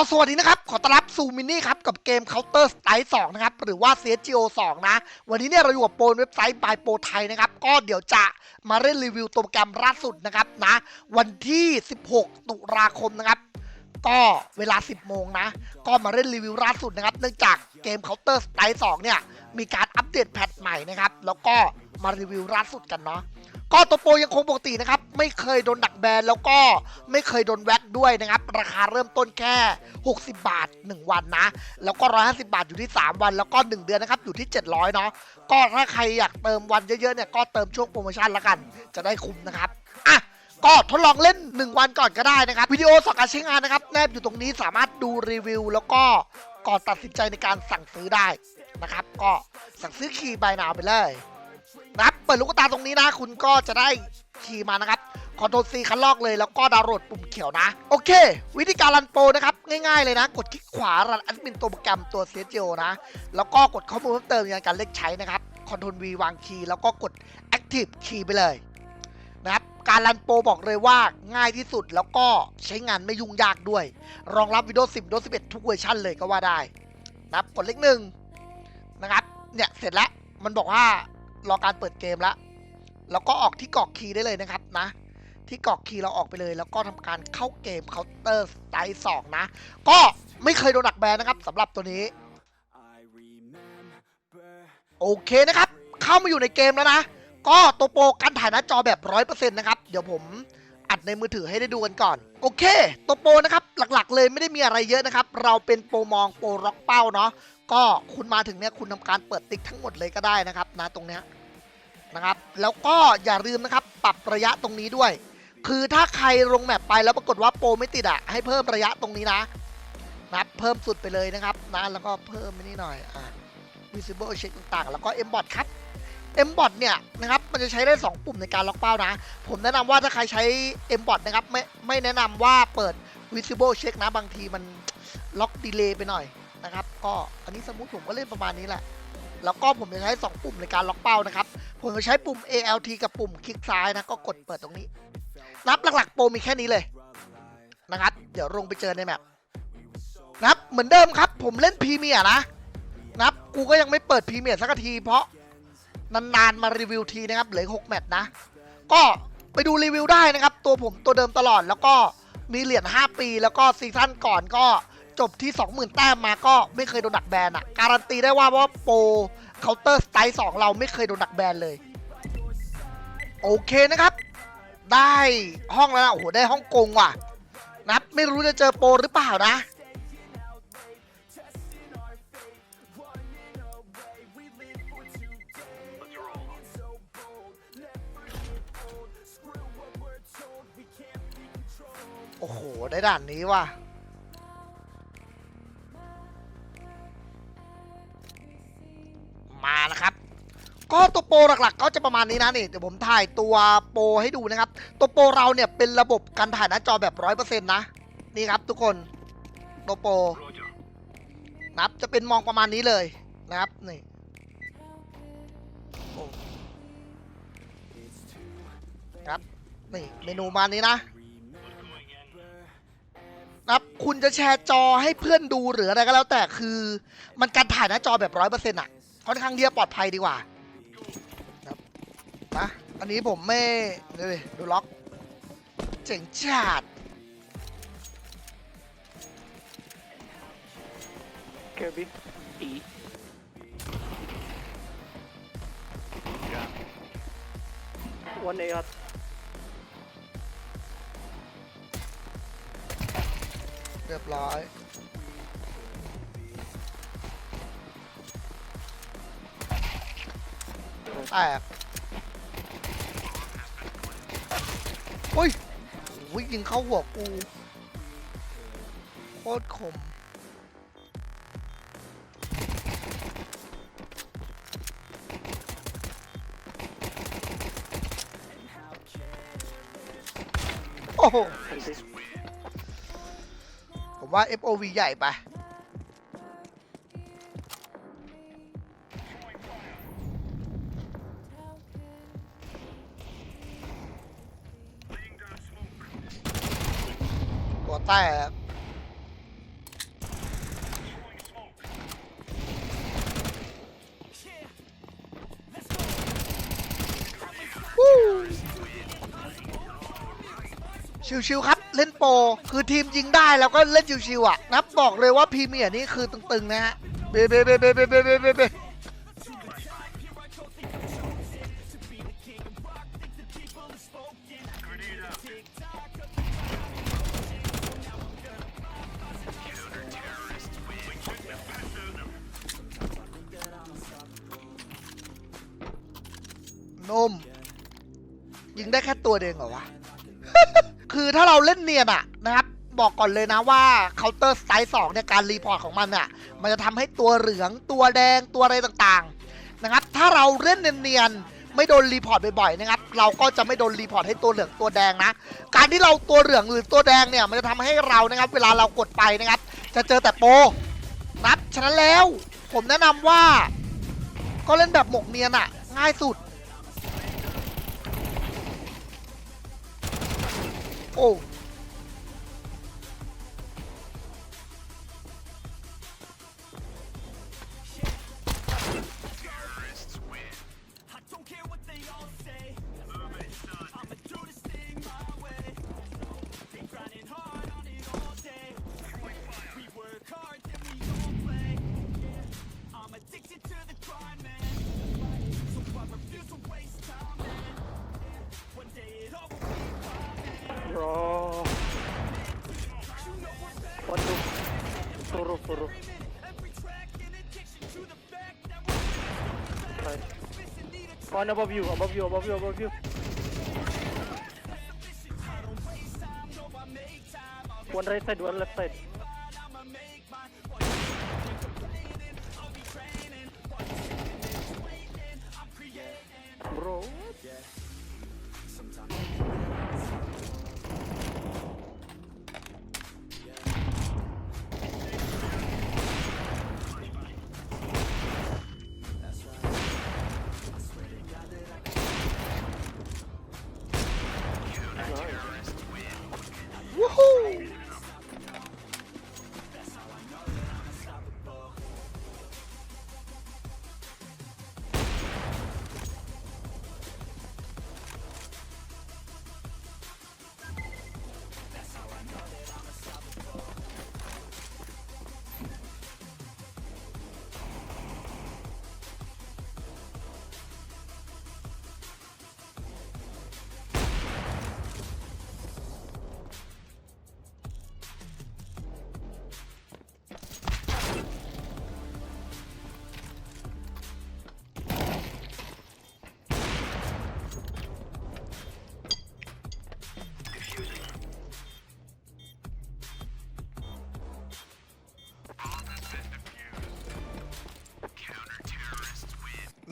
อสวัสดีนะครับ ขอต้อนรับสู่มินนี่ครับ กับเกม Counter Strike 2 นะครับ หรือว่า CSGO 2 นะ วันนี้เนี่ยเราอยู่กับโปรเว็บไซต์ by โปรไทยนะครับ ก็เดี๋ยวจะมาเล่นรีวิวตัวโปรแกรมล่าสุดนะครับนะ วันที่ 16 ตุลาคมนะครับ ก็เวลา 10 โมงนะ ก็มาเล่นรีวิวล่าสุดนะครับ เนื่องจากเกม Counter Strike 2 เนี่ย มีการอัปเดตแพทใหม่นะครับ แล้วก็มารีวิวล่าสุดกันเนาะ ก็ตัวโปรยังคงปกตินะครับ ไม่เคยโดนดักแบนแล้วก็ไม่เคยโดนแว็กด้วยนะครับ ราคาเริ่มต้นแค่ 60 บาท 1 วันนะ แล้วก็ 150 บาทอยู่ที่ 3 วัน แล้วก็ 1 เดือนนะครับ อยู่ที่ 700 เนาะก็ถ้าใครอยากเติมวันเยอะๆเนี่ยก็เติมช่วงโปรโมชั่นละกัน จะได้คุ้มนะครับอะก็ทดลองเล่น 1 วันก่อนก็ได้นะครับ วิดีโอสอนการใช้งานนะครับแนบอยู่ตรงนี้สามารถดูรีวิว แล้วก็ก่อนตัดสินใจในการสั่งซื้อได้นะครับ ก็สั่งซื้อคีย์บายนาวไปเลย นะครับเปิดลูกตาตรงนี้นะ คุณก็จะได้คีย์มานะครับคอนโทรลซีคันลอกเลยแล้วก็ดาวน์โหลดปุ่มเขียวนะ โอเค วิธีการรันโปรนะครับ ง่ายๆเลยนะ กดคลิกขวารันแอดมินตัวโปรแกรมตัว CSGO นะ แล้วก็กดข้อมูลเพิ่มเติมในการเลือกใช้นะครับคอนโทรล V วางคีย์แล้วก็กด Active คีย์ไปเลยนะครับการรันโปรบอกเลยว่าง่ายที่สุดแล้วก็ใช้งานไม่ยุ่งยากด้วย รองรับ Windows 10 Windows 11 ทุกเวอร์ชันเลยก็ว่าได้นะครับกดเลขหนึ่งนะครับเนี่ยเสร็จแล้วมันบอกว่า รอการเปิดเกมแล้วแล้วก็ออกที่กรอกคีย์ได้เลยนะครับนะ ที่กรอกคีย์เราออกไปเลย แล้วก็ทำการเข้าเกม Counter Strike 2นะ ก็ไม่เคยโดนดักแบนนะครับสำหรับตัวนี้ โอเคนะครับ เข้ามาอยู่ในเกมแล้วนะ ก็ตัวโปรการถ่ายหน้าจอแบบ100%นะครับ เดี๋ยวผมอัดในมือถือให้ได้ดูกันก่อน โอเค ตัวโปรนะครับ หลักๆ เลยไม่ได้มีอะไรเยอะนะครับ เราเป็นโปรมองโปรล็อกเป้าเนาะ ก็คุณมาถึงเนี่ยคุณทำการเปิดติ๊กทั้งหมดเลยก็ได้นะครับนะตรงเนี้ยนะครับ แล้วก็อย่าลืมนะครับปรับระยะตรงนี้ด้วย คือถ้าใครลงแมปไปแล้วปรากฏว่าโปรไม่ติดอะให้เพิ่มระยะตรงนี้นะนะเพิ่มสุดไปเลยนะครับนะแล้วก็เพิ่มนี่หน่อยอ่า visible check ต่างๆ แล้วก็ mbot ครับ mbot เนี่ยนะครับมันจะใช้ได้ 2 ปุ่มในการล็อกเป้านะ ผมแนะนำว่าถ้าใครใช้ mbot นะครับไม่ไม่แนะนำว่าเปิด visible check นะบางทีมันล็อกดีเลย์ไปหน่อย นะครับ ก็อันนี้สมมติผมก็เล่นประมาณนี้แหละ แล้วก็ผมจะใช้ 2 ปุ่มในการล็อกเป้านะครับ ผมจะใช้ปุ่ม ALT กับปุ่มคลิกซ้ายนะ ก็กดเปิดตรงนี้ นับหลักๆ โปรมีแค่นี้เลยนะครับ เดี๋ยวลงไปเจอในแมปนะครับ เหมือนเดิมครับ ผมเล่นพรีเมียร์นะนะครับ กูก็ยังไม่เปิดพรีเมียร์สักทีเพราะนานๆมารีวิวทีนะครับ เหลือหกแมตช์นะ ก็ไปดูรีวิวได้นะครับ ตัวผมตัวเดิมตลอดแล้วก็มีเหรียญ5ปี แล้วก็ซีซั่นก่อนก็ จบที่ 20,000 แต้มมาก็ไม่เคยโดนดักแบนอะการันตีได้ว่าว่าโปรเคาน์เตอร์สไตล์2เราไม่เคยโดนดักแบนเลย โอเคนะครับ ได้ห้องแล้วนะโอ้โหได้ห้องกงว่ะนับไม่รู้จะเจอโปรหรือเปล่านะโอ้โห ได้ด่านนี้ว่ะ มานะครับ ก็ตัวโปรหลักๆ ก็จะประมาณนี้นะนี่เดี๋ยวผมถ่ายตัวโปรให้ดูนะครับ ตัวโปรเราเนี่ยเป็นระบบการถ่ายหน้าจอแบบร้อยเปอร์เซ็นต์นะนี่ครับทุกคนตัวโปรนะครับจะเป็นมองประมาณนี้เลยนะครับนี่ครับนี่เมนูมานี้นะนะครับคุณจะแชร์จอให้เพื่อนดูหรืออะไรก็แล้วแต่คือ มันการถ่ายหน้าจอแบบร้อยเปอร์เซ็นต์อะ ค่อนข้างที่จะปลอดภัยดีกว่านะครับนะอันนี้ผมไม่ดูดิดูล็อกเจ๋งจัด Kirby. E. One A hot. เรียบร้อย แตกอุ้ยอุ้ยยิงเข้าหัวกู โคตรคมโอ้โหผมว่า FOV ใหญ่ไป แต่ชิวๆครับ เล่นโปรคือทีมยิงได้แล้วก็เล่นชิวๆอะ นับบอกเลยว่าพรีเมียร์นี่คือตึงๆนะฮะเบเบเบเบเบเบเบ ได้แค่ตัวเดียวเหรอวะ คือถ้าเราเล่นเนียนอะนะครับ บอกก่อนเลยนะว่า Counter Strike 2เนี่ยการรีพอร์ตของมันอะมันจะทำให้ตัวเหลืองตัวแดงตัวอะไรต่างๆนะครับ ถ้าเราเล่นเนียนๆไม่โดนรีพอร์ตบ่อยๆนะครับ เราก็จะไม่โดนรีพอร์ตให้ตัวเหลืองตัวแดงนะ การที่เราตัวเหลืองหรือตัวแดงเนี่ย มันจะทำให้เรานะครับ เวลาเรากดไปนะครับ จะเจอแต่โปรนะครับฉะนั้นแล้ว ผมแนะนำว่า ก็เล่นแบบหมกเนียนอะง่ายสุด Oh, Right. One above you, above you, above you, above you. One right side, one left side. Bro.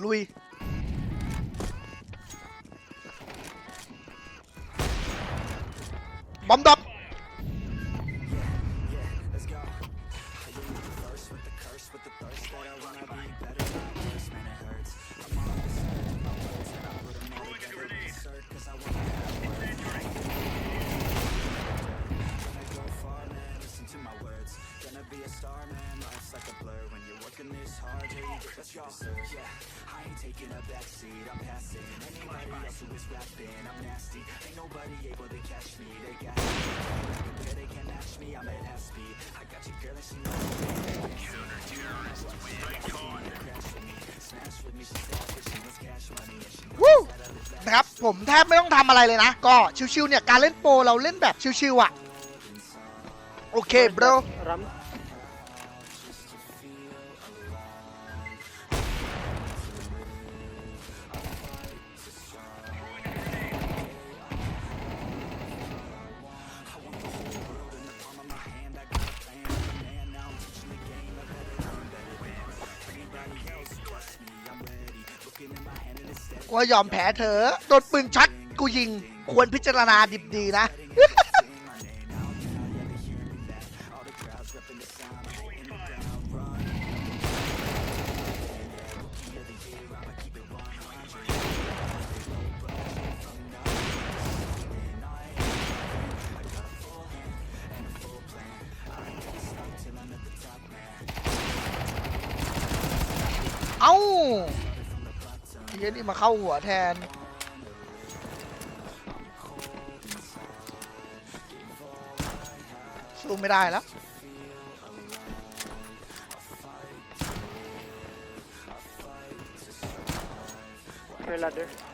ลุย บอมดับ RJ, let's go. Yeah, I ain't taking a backseat, I'm passing. Anybody else who is rapping, I'm nasty. Ain't nobody able to catch me, they got me. Compare, they can't match me, I'm at half speed. I got your girl and she knows me. Counter-terrorist win icon. Crash with me, smash with me, she savage, she wants cash money, and she knows วู้นะครับผมแทบไม่ต้องทำอะไรเลยนะ ก็ชิวๆเนี่ย การเล่นโปรเราเล่นแบบชิวๆอะ โอเค bro รัม กูว่ายอมแพ้เธอโดนปืนช็อตกูยิง ควรพิจารณาดิบดีนะ เอ้า เฮียนี่มาเข้าหัวแทน สู้ไม่ได้แล้วเวลาเด้อ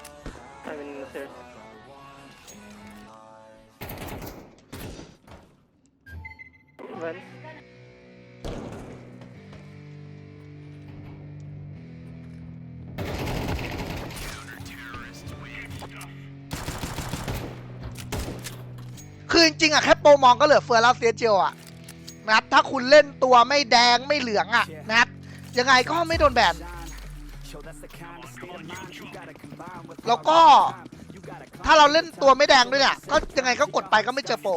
คือจริงๆอะแค่โปรมองก็เหลือเฟือแล้วเซียเจียวอะนะครับถ้าคุณเล่นตัวไม่แดงไม่เหลืองอะนะครับยังไงก็ไม่โดนแบนแล้วก็ถ้าเราเล่นตัวไม่แดงด้วยเนี่ยก็ยังไงก็กดไปก็ไม่เจอโปร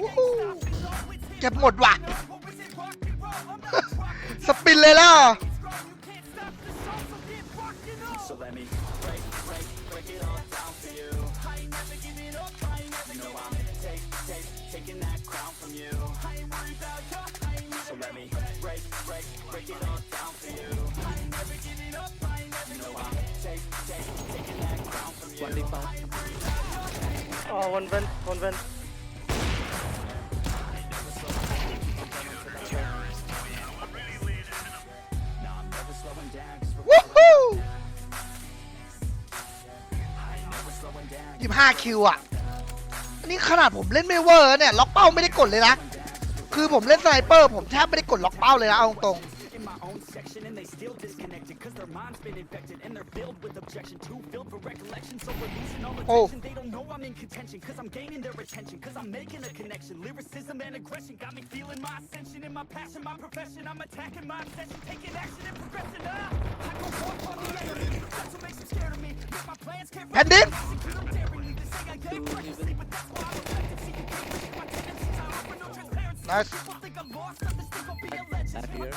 วู้ฮู้เก็บหมดว่ะ สปินเลยล่ะ Oh, one vent, one vent. วู้ฮู้ยี่ห้าคิวอะ อันนี้ขนาดผมเล่นไม่เวอร์เนี่ยล็อกเป้าไม่ได้กดเลยนะ คือผมเล่นสไนเปอร์ผมแทบไม่ได้กดล็อกเป้าเลยนะเอาตรง own section and they still disconnected Cause their mind's been infected and they're filled with objection. Too filled for recollection so we're losing all oh. attention. Oh. They don't know I'm in contention cause I'm gaining their attention Cause I'm making a connection. Lyricism and aggression got me feeling my ascension And my passion, my profession. I'm attacking my obsession Taking action and progressing ah, I go on the enemy That's what makes them scared of me. Make my plans can't And then? Daringly, they say I ain't practically But that's why I'm effective See, you can't my tendency Nice. Back here.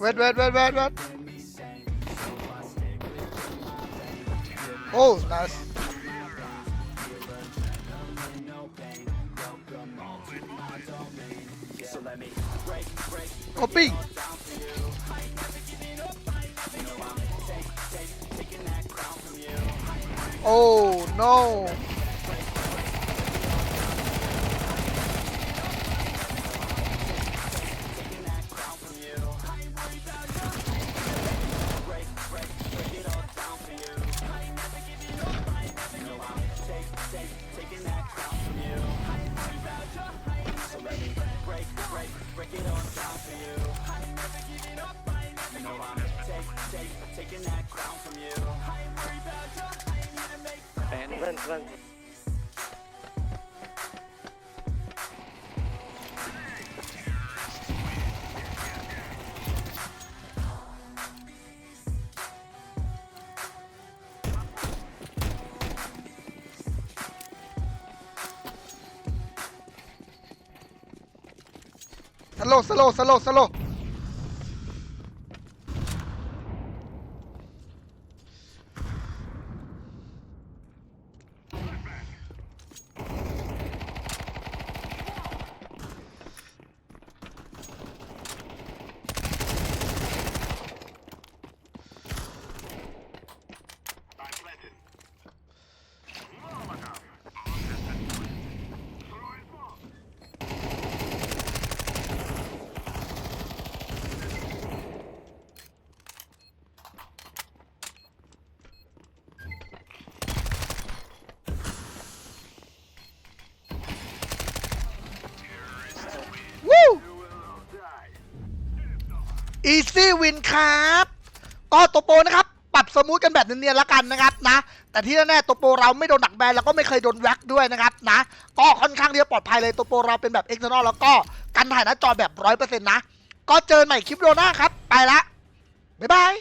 Wait, wait, wait, wait, wait. Oh, nice. Break โอปิ้งโอ้ no สโลสโลสโลสโลวู้ easy win ครับก็ตัวโปนะครับ ปรับสมูทกันแบบเนียนๆละกันนะครับนะ แต่ที่แน่ๆตัวโปเราไม่โดนหนักแบนแล้วก็ไม่เคยโดนแว็กด้วยนะครับนะ ก็ค่อนข้างที่จะปลอดภัยเลยตัวโปเราเป็นแบบเอ็กซ์เทอร์นอลแล้วก็กันถ่ายหน้าจอแบบร้อยเปอร์เซ็นต์นะ ก็เจอใหม่คลิปโดหน้าครับ ไปละบ๊ายบาย